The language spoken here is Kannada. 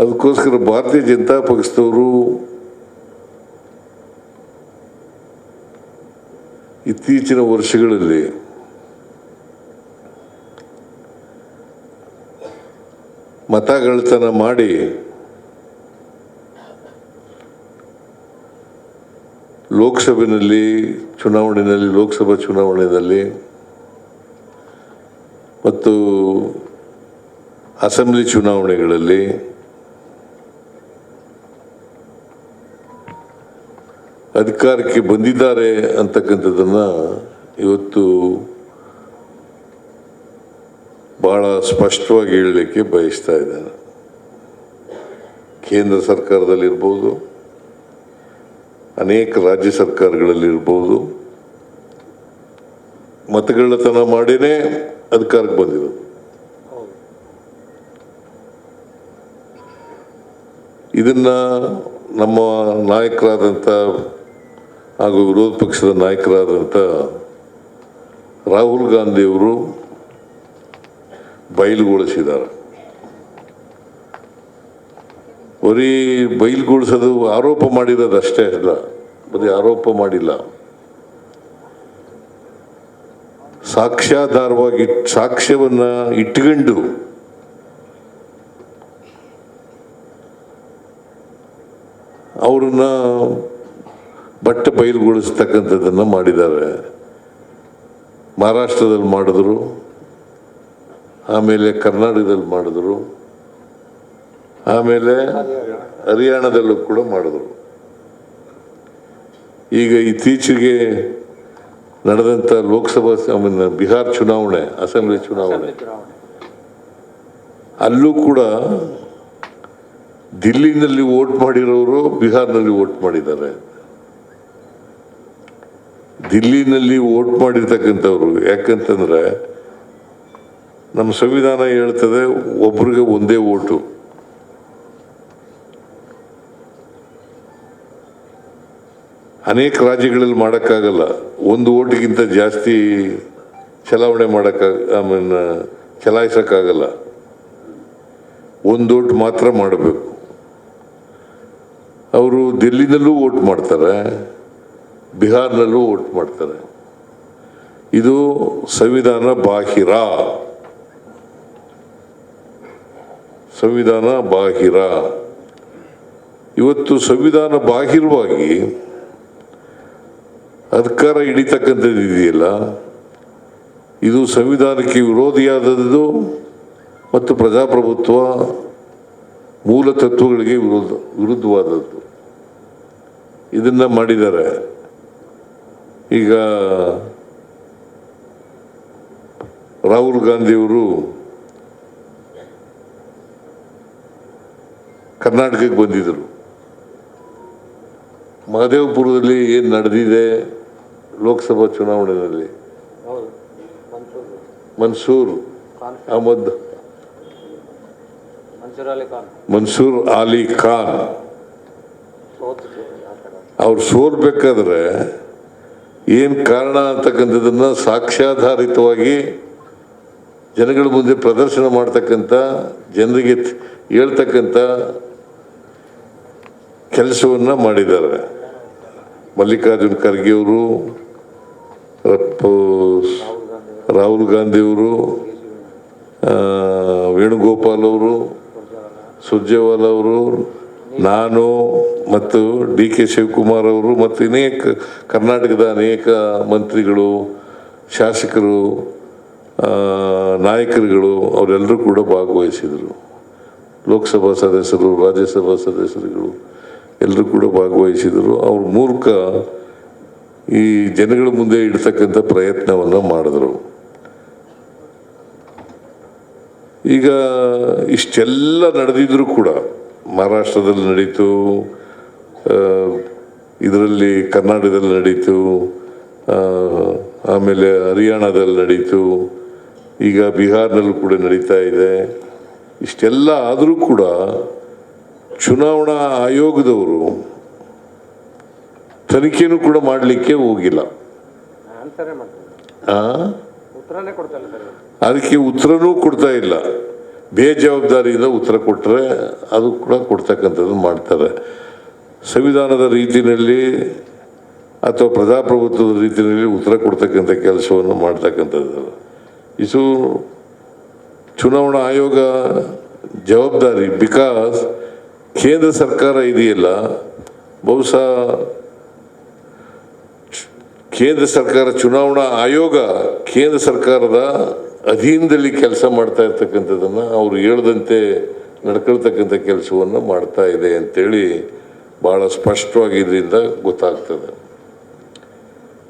ಅದಕ್ಕೋಸ್ಕರ ಭಾರತೀಯ ಜನತಾ ಪಕ್ಷದವರು ಇತ್ತೀಚಿನ ವರ್ಷಗಳಲ್ಲಿ ಮತಗಳತನ ಮಾಡಿ ಲೋಕಸಭೆಯಲ್ಲಿ ಚುನಾವಣೆಯಲ್ಲಿ, ಲೋಕಸಭಾ ಚುನಾವಣೆಯಲ್ಲಿ ಮತ್ತು ಅಸೆಂಬ್ಲಿ ಚುನಾವಣೆಗಳಲ್ಲಿ ಅಧಿಕಾರಕ್ಕೆ ಬಂದಿದ್ದಾರೆ ಅಂತಕ್ಕಂಥದ್ದನ್ನು ಇವತ್ತು ಬಹಳ ಸ್ಪಷ್ಟವಾಗಿ ಹೇಳಲಿಕ್ಕೆ ಬಯಸ್ತಾ ಇದ್ದಾರೆ ಕೇಂದ್ರ ಸರ್ಕಾರದಲ್ಲಿರ್ಬೋದು, ಅನೇಕ ರಾಜ್ಯ ಸರ್ಕಾರಗಳಲ್ಲಿರ್ಬೋದು, ಮತಗಳ್ಳತನ ಮಾಡಿನೇ ಅಧಿಕಾರಕ್ಕೆ ಬಂದಿರೋದು. ಇದನ್ನ ನಮ್ಮ ನಾಯಕರಾದಂಥ ಹಾಗೂ ವಿರೋಧ ಪಕ್ಷದ ನಾಯಕರಾದಂಥ ರಾಹುಲ್ ಗಾಂಧಿಯವರು ಬಯಲುಗೊಳಿಸಿದ್ದಾರೆ. ಬರೀ ಬಯಲುಗೊಳಿಸೋದು ಆರೋಪ ಮಾಡಿರೋದಷ್ಟೇ ಅಲ್ಲ, ಬರೀ ಆರೋಪ ಮಾಡಿಲ್ಲ. ಸಾಕ್ಷ್ಯಾಧಾರವಾಗಿ ಸಾಕ್ಷ್ಯವನ್ನು ಇಟ್ಕೊಂಡು ಅವ್ರನ್ನ ಬಟ್ಟೆ ಬಯಲುಗೊಳಿಸ್ತಕ್ಕಂಥದ್ದನ್ನು ಮಾಡಿದ್ದಾರೆ. ಮಹಾರಾಷ್ಟ್ರದಲ್ಲಿ ಮಾಡಿದ್ರು, ಆಮೇಲೆ ಕರ್ನಾಟಕದಲ್ಲಿ ಮಾಡಿದ್ರು, ಆಮೇಲೆ ಹರಿಯಾಣದಲ್ಲೂ ಕೂಡ ಮಾಡಿದ್ರು. ಈಗ ಇತ್ತೀಚೆಗೆ ನಡೆದಂಥ ಲೋಕಸಭಾ ಬಿಹಾರ್ ಚುನಾವಣೆ, ಅಸೆಂಬ್ಲಿ ಚುನಾವಣೆ, ಅಲ್ಲೂ ಕೂಡ ದಿಲ್ಲಿನಲ್ಲಿ ವೋಟ್ ಮಾಡಿರೋರು ಬಿಹಾರ್ನಲ್ಲಿ ವೋಟ್ ಮಾಡಿದ್ದಾರೆ. ದಿಲ್ಲಿನಲ್ಲಿ ಓಟ್ ಮಾಡಿರ್ತಕ್ಕಂಥವ್ರು. ಯಾಕಂತಂದ್ರೆ ನಮ್ಮ ಸಂವಿಧಾನ ಹೇಳ್ತದೆ ಒಬ್ರಿಗೆ ಒಂದೇ ಓಟು ಅನೇಕ ರಾಜ್ಯಗಳಲ್ಲಿ ಮಾಡೋಕ್ಕಾಗಲ್ಲ. ಒಂದು ಓಟಿಗಿಂತ ಜಾಸ್ತಿ ಚಲಾವಣೆ ಮಾಡೋಕ್ಕಾಗ ಐ ಮೀನ್ ಚಲಾಯಿಸೋಕ್ಕಾಗಲ್ಲ. ಒಂದು ಓಟ್ ಮಾತ್ರ ಮಾಡಬೇಕು. ಅವರು ದಿಲ್ಲಿನಲ್ಲೂ ಓಟ್ ಮಾಡ್ತಾರೆ. ಬಿಹಾರ್ನಲ್ಲೂ ವೋಟ್ ಮಾಡ್ತಾರೆ. ಇದು ಸಂವಿಧಾನ ಬಾಹಿರ. ಸಂವಿಧಾನ ಬಾಹಿರ. ಇವತ್ತು ಸಂವಿಧಾನ ಬಾಹಿರವಾಗಿ ಅಧಿಕಾರ ಹಿಡಿತಕ್ಕಂಥದ್ದು ಇದೆಯಲ್ಲ, ಇದು ಸಂವಿಧಾನಕ್ಕೆ ವಿರೋಧಿಯಾದದ್ದು ಮತ್ತು ಪ್ರಜಾಪ್ರಭುತ್ವ ಮೂಲ ತತ್ವಗಳಿಗೆ ವಿರೋಧ, ವಿರುದ್ಧವಾದದ್ದು. ಇದನ್ನು ಮಾಡಿದ್ದಾರೆ. ಈಗ ರಾಹುಲ್ ಗಾಂಧಿಯವರು ಕರ್ನಾಟಕಕ್ಕೆ ಬಂದಿದ್ದರು. ಮಹದೇವಪುರದಲ್ಲಿ ಏನು ನಡೆದಿದೆ ಲೋಕಸಭಾ ಚುನಾವಣೆಯಲ್ಲಿ? ಮನ್ಸೂರ್. ಅಹಮದ್ ಮನ್ಸೂರ್ ಅಲಿ ಖಾನ್. ಅವ್ರು ಸೋಲ್ಬೇಕಾದ್ರೆ ಏನು ಕಾರಣ ಅಂತಕ್ಕಂಥದ್ದನ್ನು ಸಾಕ್ಷ್ಯಾಧಾರಿತವಾಗಿ ಜನಗಳ ಮುಂದೆ ಪ್ರದರ್ಶನ ಮಾಡ್ತಕ್ಕಂಥ, ಜನರಿಗೆ ಹೇಳ್ತಕ್ಕಂಥ ಕೆಲಸವನ್ನು ಮಾಡಿದ್ದಾರೆ. ಮಲ್ಲಿಕಾರ್ಜುನ್ ಖರ್ಗೆ ಅವರು ರಾಹುಲ್ ಗಾಂಧಿಯವರು ವೇಣುಗೋಪಾಲ್ ಅವರು, ಸುರ್ಜೇವಾಲ ಅವರು ನಾನು ಮತ್ತು ಡಿ ಕೆ ಶಿವಕುಮಾರ್ ಅವರು ಮತ್ತು ಅನೇಕ ಕರ್ನಾಟಕದ ಅನೇಕ ಮಂತ್ರಿಗಳು, ಶಾಸಕರು ನಾಯಕರುಗಳು, ಅವರೆಲ್ಲರೂ ಕೂಡ ಭಾಗವಹಿಸಿದರು. ಲೋಕಸಭಾ ಸದಸ್ಯರು, ರಾಜ್ಯಸಭಾ ಸದಸ್ಯರುಗಳು ಎಲ್ಲರೂ ಕೂಡ ಭಾಗವಹಿಸಿದರು. ಅವ್ರ ಮೂಲಕ ಈ ಜನಗಳ ಮುಂದೆ ಇಡ್ತಕ್ಕಂಥ ಪ್ರಯತ್ನವನ್ನು ಮಾಡಿದ್ರು. ಈಗ ಇಷ್ಟೆಲ್ಲ ನಡೆದಿದ್ರು ಕೂಡ ಮಹಾರಾಷ್ಟ್ರದಲ್ಲಿ ನಡೀತು ಇದರಲ್ಲಿ ಕರ್ನಾಟಕದಲ್ಲಿ ನಡೀತು ಆಮೇಲೆ ಹರಿಯಾಣದಲ್ಲಿ ನಡೀತು ಈಗ ಬಿಹಾರ್ನಲ್ಲೂ ಕೂಡ ನಡೀತಾ ಇದೆ. ಇಷ್ಟೆಲ್ಲ ಆದರೂ ಕೂಡ ಚುನಾವಣಾ ಆಯೋಗದವರು ತನಿಖೆನೂ ಕೂಡ ಮಾಡಲಿಕ್ಕೆ ಹೋಗಿಲ್ಲ. ಅದಕ್ಕೆ ಉತ್ತರನೂ ಕೊಡ್ತಾ ಇಲ್ಲ. ಬೇಜವಾಬ್ದಾರಿಯಿಂದ ಉತ್ತರ ಕೊಟ್ಟರೆ ಅದು ಕೂಡ ಕೊಡ್ತಕ್ಕಂಥದ್ದು ಮಾಡ್ತಾರೆ. ಸಂವಿಧಾನದ ರೀತಿಯಲ್ಲಿ ಅಥವಾ ಪ್ರಜಾಪ್ರಭುತ್ವದ ರೀತಿಯಲ್ಲಿ ಉತ್ತರ ಕೊಡ್ತಕ್ಕಂಥ ಕೆಲಸವನ್ನು ಮಾಡ್ತಕ್ಕಂಥದ್ದು. ಇದು ಚುನಾವಣಾ ಆಯೋಗ ಜವಾಬ್ದಾರಿ ಬಿಕಾಸ್ ಕೇಂದ್ರ ಸರ್ಕಾರ ಇದೆಯಲ್ಲ, ಬಹುಶಃ ಕೇಂದ್ರ ಸರ್ಕಾರ ಚುನಾವಣಾ ಆಯೋಗ ಕೇಂದ್ರ ಸರ್ಕಾರದ ಅಧೀನದಲ್ಲಿ ಕೆಲಸ ಮಾಡ್ತಾ ಇರ್ತಕ್ಕಂಥದ್ದನ್ನು ಅವರು ಹೇಳ್ದಂತೆ ನಡ್ಕೊಳ್ತಕ್ಕಂಥ ಕೆಲಸವನ್ನು ಮಾಡ್ತಾ ಇದೆ ಅಂತೇಳಿ ಭಾಳ ಸ್ಪಷ್ಟವಾಗಿ ಇದರಿಂದ ಗೊತ್ತಾಗ್ತದೆ.